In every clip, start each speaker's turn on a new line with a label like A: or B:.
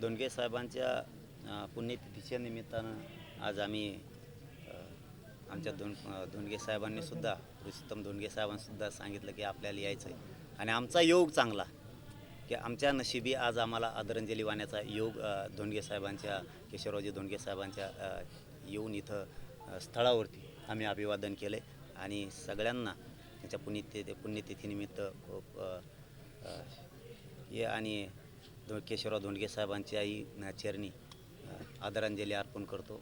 A: दोंडगे साहेबांच्या पुण्यतिथीच्या निमित्तानं आज आम्ही आमच्या दोन अ, साहेबांनीसुद्धा साहेबांनी सुद्धा पुरुषोत्तम दोंडगे सांगितलं की आपल्याला यायचं आहे आणि आमचा योग चांगला की आमच्या नशिबी आज आम्हाला आदरांजली वाहण्याचा योग अ, साहेबांच्या केशवरावजी दोंडगे साहेबांच्या येऊन इथं स्थळावरती आम्ही अभिवादन केलं आणि सगळ्यांना त्यांच्या पुण्यतिथी पुण्यतिथीनिमित्त खूप हे आणि केशवराव धोंडगे साहेबांची आई चरणी आदरांजली अर्पण करतो.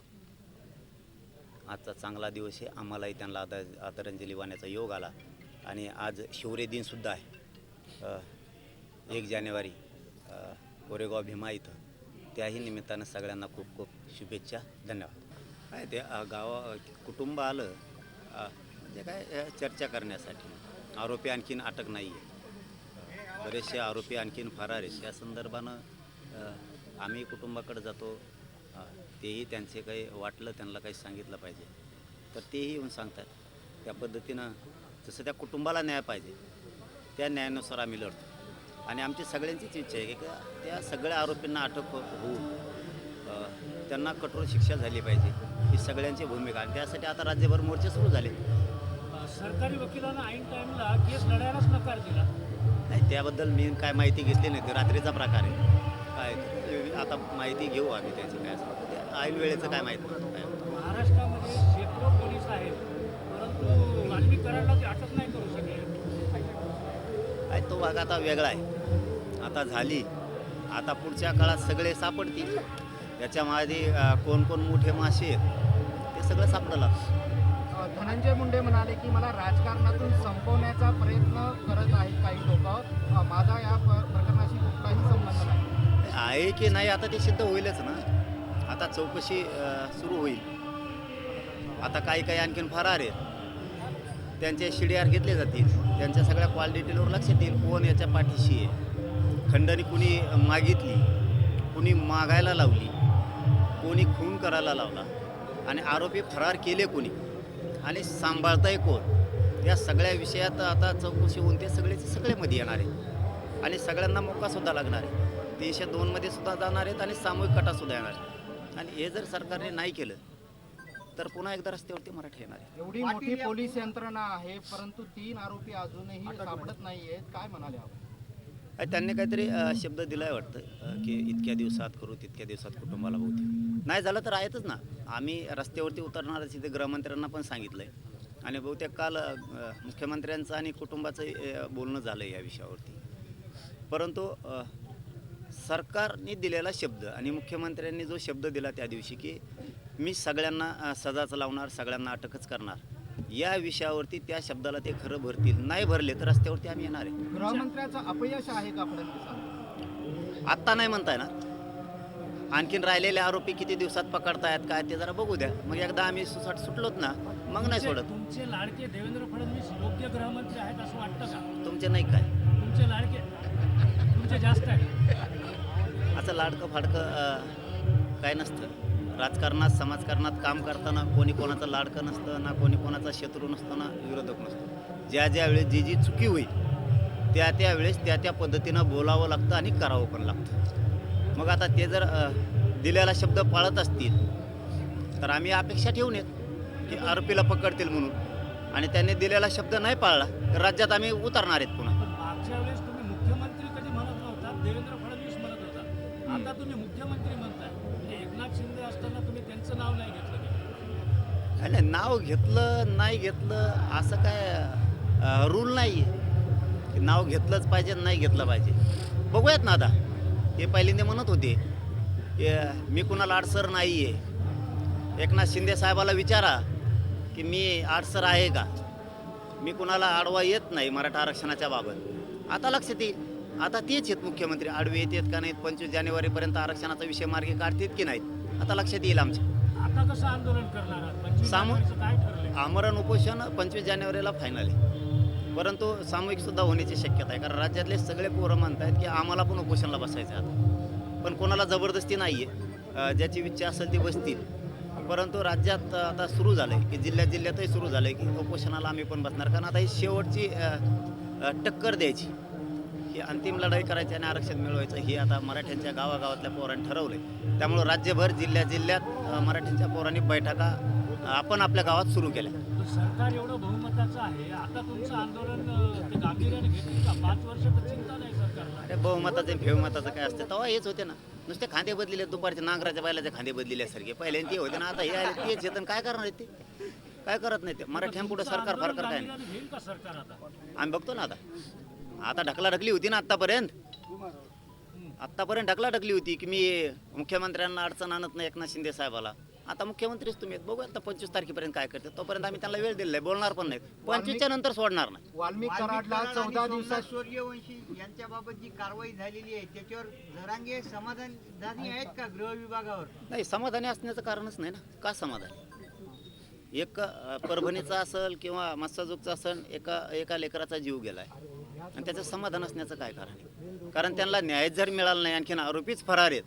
A: आजचा चांगला दिवस आहे. आम्हालाही त्यांना आदर आदरांजली वाहण्याचा योग आला. आणि आज शिवरे दिनसुद्धा आहे. एक जानेवारी कोरेगाव भीमा इथं. त्याही निमित्तानं सगळ्यांना खूप खूप शुभेच्छा. धन्यवाद. काय ते गावा कुटुंब आलं म्हणजे काय चर्चा करण्यासाठी. आरोपी आणखीन अटक नाही आहे बरेचसे आरोपी आणखीन फरार आहेत. या संदर्भानं आम्ही कुटुंबाकडे जातो. तेही त्यांचे काही वाटलं त्यांना काही सांगितलं पाहिजे. तर तेही येऊन सांगतात. त्या पद्धतीनं जसं त्या कुटुंबाला न्याय पाहिजे त्या न्यायानुसार आम्ही लढतो. आणि आमची सगळ्यांचीच इच्छा आहे की त्या- सगळ्या आरोपींना अटक हो-, होऊन त्यांना कठोर शिक्षा झाली पाहिजे. ही सगळ्यांची भूमिका. आणि त्यासाठी आता राज्यभर मोर्चे सुरू झाले
B: सरकारी वकिलांना ऐन टाईमला केस लढायलाच नकार दिला.
A: नाही त्याबद्दल मी काय माहिती घेतली नाही. ते रात्रीचा प्रकार आहे. काय आता माहिती घेऊ आम्ही त्याची काय ऐन वेळेचं काय माहीत नव्हतं काय.
B: महाराष्ट्रामध्ये शेकडो पोलीस आहेत. परंतु ते अटक नाही करू शकले.
A: काय तो भाग आता वेगळा आहे. आता झाली. आता पुढच्या काळात सगळे सापडतील. याच्यामध्ये अं, कोण कोण मोठे मासे आहेत ते सगळं सापडलं.
C: धनंजय मुंडे म्हणाले की मला राजकारणातून संपवण्याचा प्रयत्न करत आहेत काही लोक. माझा या प्रकरणाशी कुठलाही संबंध नाही.
A: आहे की नाही आता ते सिद्ध होईलच ना. आता चौकशी सुरू होईल. आता काही काही आणखीन फरार आहेत. त्यांचे शिडीआर घेतले जातील. त्यांच्या सगळ्या कॉल डिटेलवर लक्षात येईल कोण याच्या पाठीशी आहे? खंडणी कुणी मागितली? कुणी मागायला लावली? कोणी खून करायला लावला? आणि आरोपी फरार केले कोणी? आणि सांभाळताय कोण? या सगळ्या विषयात आता चौकशी होऊन ते सगळेचे सगळे मध्ये येणार आहे आणि सगळ्यांना मोकासुद्धा लागणार आहे. तीनशे दोनमध्ये सुद्धा जाणार आहेत आणि सामूहिक कटासुद्धा येणार आहे आणि हे जर सरकारने नाही केलं तर पुन्हा एकदा रस्त्यावरती मराठी येणार आहे
C: एवढी मोठी पोलीस यंत्रणा आहे परंतु तीन आरोपी अजूनही सापडत नाहीयेत. काय म्हणाले आपण?
A: त्यांनी काहीतरी शब्द शब्द दिलाय वाटतं की इतक्या दिवसात करू तितक्या दिवसात कुटुंबाला बहुतेक नाही झालं तर आहेतच ना. आम्ही रस्त्यावरती उतरणार तिथे गृहमंत्र्यांना पण सांगितलं आहे आणि बहुतेक काल मुख्यमंत्र्यांचं आणि कुटुंबाचं बोलणं झालं या विषयावरती. परंतु सरकारने दिलेला शब्द आणि मुख्यमंत्र्यांनी जो शब्द दिला त्या दिवशी की मी सगळ्यांना सजाच लावणार सगळ्यांना अटकच करणार या विषयावरती त्या शब्दाला ते खरं भरतील. नाही भरले तर रस्त्यावरती आम्ही येणार आहे.
C: गृहमंत्र्याचं अपयश आहे का फडणवीसांना
A: आत्ता नाही म्हणताय ना. आणखीन राहिलेले आरोपी किती दिवसात पकडतायत काय ते जरा बघू द्या. मग एकदा आम्ही सुसाट सुटलोत ना मग नाही सोडत.
B: तुमचे लाडके देवेंद्र फडणवीस योग्य गृहमंत्री आहेत असं वाटतं का?
A: तुमचे नाही काय.
B: तुमचे लाडके तुमचे जास्त आहेत.
A: असं लाडकं फाडकं अं, काय नसतं. राजकारणात समाजकारणात काम करताना कोणी कोणाचं लाडकं नसतं ना कोणी कोणाचा शत्रू नसतं ना विरोधक नसतो. ज्या ज्या वेळेस जी जी चुकी होईल त्या त्या वेळेस त्या त्या पद्धतीनं बोलावं लागतं आणि करावं पण लागतं. मग आता ते जर दिलेला शब्द पाळत असतील तर आम्ही अपेक्षा ठेवून येत की आरोपीला पकडतील म्हणून. आणि त्यांनी दिलेला शब्द नाही पाळला तर राज्यात आम्ही उतरणार आहेत पुन्हा.
B: होता तुम्ही मुख्यमंत्री म्हणताय म्हणजे एकनाथ शिंदे असताना तुम्ही त्यांचं नाव नाही घेतलं का?
A: नाही नाव घेतलं नाही घेतलं असं काय रूल नाही आहे नाव घेतलंच पाहिजे नाही घेतलं पाहिजे. बघूयात ना आता. हे पहिल्यांदा म्हणत होते की मी कुणाला अडसर नाही आहे एकनाथ शिंदे साहेबाला विचारा की मी अडसर आहे का? मी कुणाला आडवा येत नाही मराठा आरक्षणाच्या बाबत. आता लक्षात येईल. आता तेच आहेत मुख्यमंत्री. आडवे येतात का नाहीत? पंचवीस जानेवारीपर्यंत आरक्षणाचा विषय मार्गी काढतात की नाहीत? आता लक्षात येईल आमच्या.
B: आता कसं आंदोलन करणार काय
A: आमरण उपोषण पंचवीस जानेवारीला फायनल आहे. परंतु सामूहिक सुद्धा होण्याची शक्यता आहे. कारण राज्यातले सगळे पोरं म्हणतायत की आम्हाला पण उपोषणाला बसायचं आता. पण कोणाला जबरदस्ती नाही आहे ज्याची इच्छा असेल ती बसतील. परंतु राज्यात आता सुरू झालं आहे की जिल्ह्यात जिल्ह्यातही सुरू झालं आहे की उपोषणाला आम्ही पण बसणार. कारण आता ही शेवटची टक्कर द्यायची. ही अंतिम लढाई करायची आणि आरक्षण मिळवायचं ही आता मराठ्यांच्या गावागावातल्या पोरांनी ठरवलंय. त्यामुळं राज्यभर जिल्ह्या जिल्ह्यात मराठ्यांच्या पोरांनी बैठका आपण आपल्या गावात सुरू केल्या.
B: सरकार एवढं बहुमताचं आहे आता तुमचं आंदोलन अं, ते गांभीर्याने घेतील का? पाच वर्ष तर चिंता नाही सरकारला.
A: अरे बहुमताचं फेवमताचं काय असतं? तेव्हा हेच होते ना. नुसते खांदे बदलेले दुपारचे नांगराच्या बैलाचे खांदे बदलेल्यासारखे पहिल्यांदा ते होते ना आता हे आले तेच येतं काय करणार ते? काय करत नाही ते? मराठ्यांपुढे सरकार
B: आंदोलन
A: फारकर काय नाही
B: गांभीर्याने घेईल का सरकार आता?
A: आम्ही बघतो ना आता. आता ढकला ढकली होती ना आत्तापर्यंत? आत्तापर्यंत ढकला ढकली होती की मी मुख्यमंत्र्यांना अडचण आणत नाही एकनाथ शिंदे साहेबाला. आता मुख्यमंत्रीच तुम्ही आहेत. बघू आता पंचवीस तारखेपर्यंत काय करते. तोपर्यंत आम्ही त्यांना वेळ दिलेला बोलणार पण नाही पंचवीसच्या नंतर सोडणार नाही.
C: वाल्मिक कराडला चौदा दिवसात
D: सूर्यवंशी यांच्याबाबत जी कारवाई झालेली आहे त्याच्यावर जरांगे समाधानी आहेत का गृह विभागावर?
A: नाही समाधानी असण्याचं कारणच नाही ना. का समाधानी? एक परभणीचा असेल किंवा मस्साजोगचा असेल एका एका लेकराचा जीव गेलाय. आणि त्याचं समाधान असण्याचं काय कारण आहे? कारण त्यांना न्याय जर मिळाला नाही आणखीन आरोपीच फरार आहेत.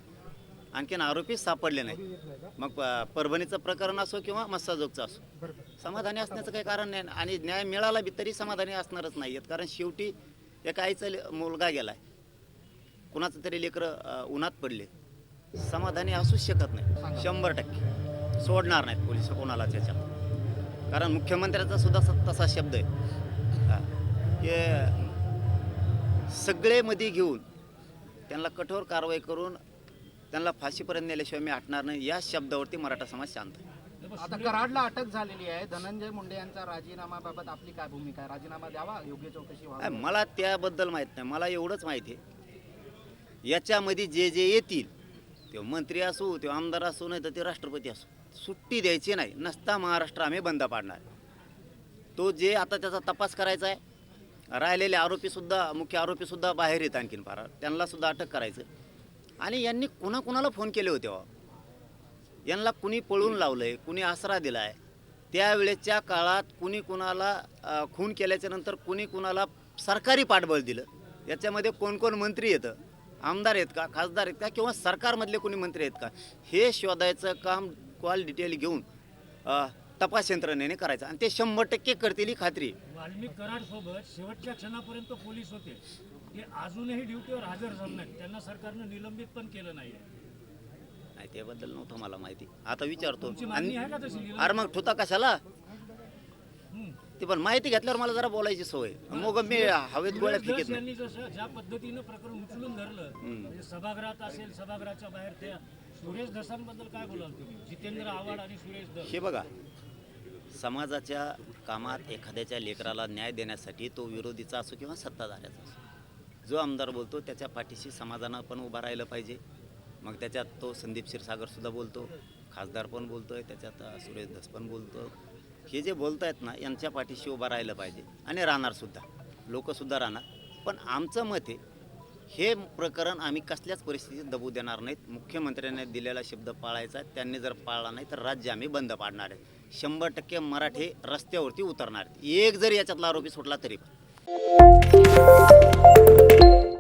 A: आणखीन आरोपीच सापडले नाही मग परभणीचं प्रकरण असो किंवा मस्साजोगचं असो समाधानी असण्याचं काही कारण नाही आणि न्याय मिळाला बी तरी समाधानी असणारच नाही आहेत कारण शेवटी एका आईचा ले- मुलगा गेलाय. कुणाचं तरी लेकरं उन्हात पडले. समाधानी असूच शकत नाही. शंभर टक्के. सोडणार नाहीत पोलीस कोणाला त्याच्यात कारण मुख्यमंत्र्याचा सुद्धा स- तसा शब्द आहे. की सगळे मध्ये घेऊन त्यांना कठोर कारवाई करून त्यांना फाशीपर्यंत नेल्याशिवाय मी हटणार नाही. या शब्दावरती मराठा समाज शांत
C: आता कराडला अटक झालेली आहे. धनंजय मुंडे यांचा राजीनामाबाबत आपली काय भूमिका आहे? राजीनामा द्यावा? योग्य चौकशी
A: नाही, मला त्याबद्दल माहीत नाही. मला एवढंच माहिती आहे. याच्यामध्ये जे जे येतील ते मंत्री असू ते आमदार असू नाही तर ते राष्ट्रपती असू सुट्टी द्यायची नाही. नसता महाराष्ट्र आम्ही बंद पाडणार. तो जे आता त्याचा तपास करायचा आहे राहिलेले आरोपीसुद्धा मुख्य आरोपीसुद्धा बाहेर येत आणखीन फार त्यांनासुद्धा अटक करायचं. आणि यांनी कुणाकुणाला फोन केले होते हो? यांना कुणी पळून लावलंय कुणी आसरा दिलाय त्यावेळेच्या काळात कुणी कुणाला खून केल्याच्यानंतर कुणी कुणाला सरकारी पाठबळ दिलं? याच्यामध्ये कोण कोण मंत्री येतं? आमदार आहेत का? खासदार आहेत का? किंवा सरकारमधले कोणी मंत्री आहेत का? हे शोधायचं काम कॉल डिटेल घेऊन तपास यंत्रणेने करायचं. आणि ते शंभर टक्के करतील ही खात्री. आहे.
B: वाल्मिक कराड सोबत शेवटच्या क्षणापर्यंत पोलीस होते. ते अजूनही ड्युटीवर हजर झाले नाहीत. त्यांना सरकारनं निलंबित पण केलं नाहीये.
A: नाही त्याबद्दल नव्हतं मला माहिती. आता विचारतो.
B: तुमची मागणी आहे का तशी
A: आणि
B: निलंबित?
A: अरे मग ठुता कशाला. ते पण माहिती घेतल्यावर मला जरा बोलायची सवय. मग मी हवेत गोळ्या
B: सुरेश
A: फेकीत
B: धस
A: नाही.
B: यांनी जसं ज्या पद्धतीनं प्रकरण उचलून धरलं म्हणजे सभागृहात असेल सभागृहाच्या बाहेर त्या सुरेश धसांबद्दल काय बोलाल तुम्ही? जितेंद्र आव्हाड आणि सुरेश धस
A: हे बघा. समाजाच्या कामात एखाद्याच्या लेकराला न्याय देण्यासाठी तो विरोधीचा असो किंवा सत्ताधाऱ्याचा असो जो आमदार बोलतो त्याच्या पाठीशी समाजानं पण उभं राहिलं पाहिजे. मग त्याच्यात तो संदीप क्षीरसागरसुद्धा बोलतो खासदार पण बोलतोय त्याच्यात सुरेश धस पण बोलतो. हे जे बोलत आहेत ना यांच्या पाठीशी उभं राहिलं पाहिजे आणि राहणारसुद्धा लोकसुद्धा राहणार. पण आमचं मत आहे हे प्रकरण आम्ही कसल्याच परिस्थितीत दबू देणार नाहीत. मुख्यमंत्र्यांनी दिलेला शब्द पाळायचा त्यांनी जर पाळला नाही तर राज्य आम्ही बंद पाडणार आहे. शंभर टक्के मराठे रस्त्यावरती उतरणार. एक जरी याच्यातला आरोपी सुटला तरी पण.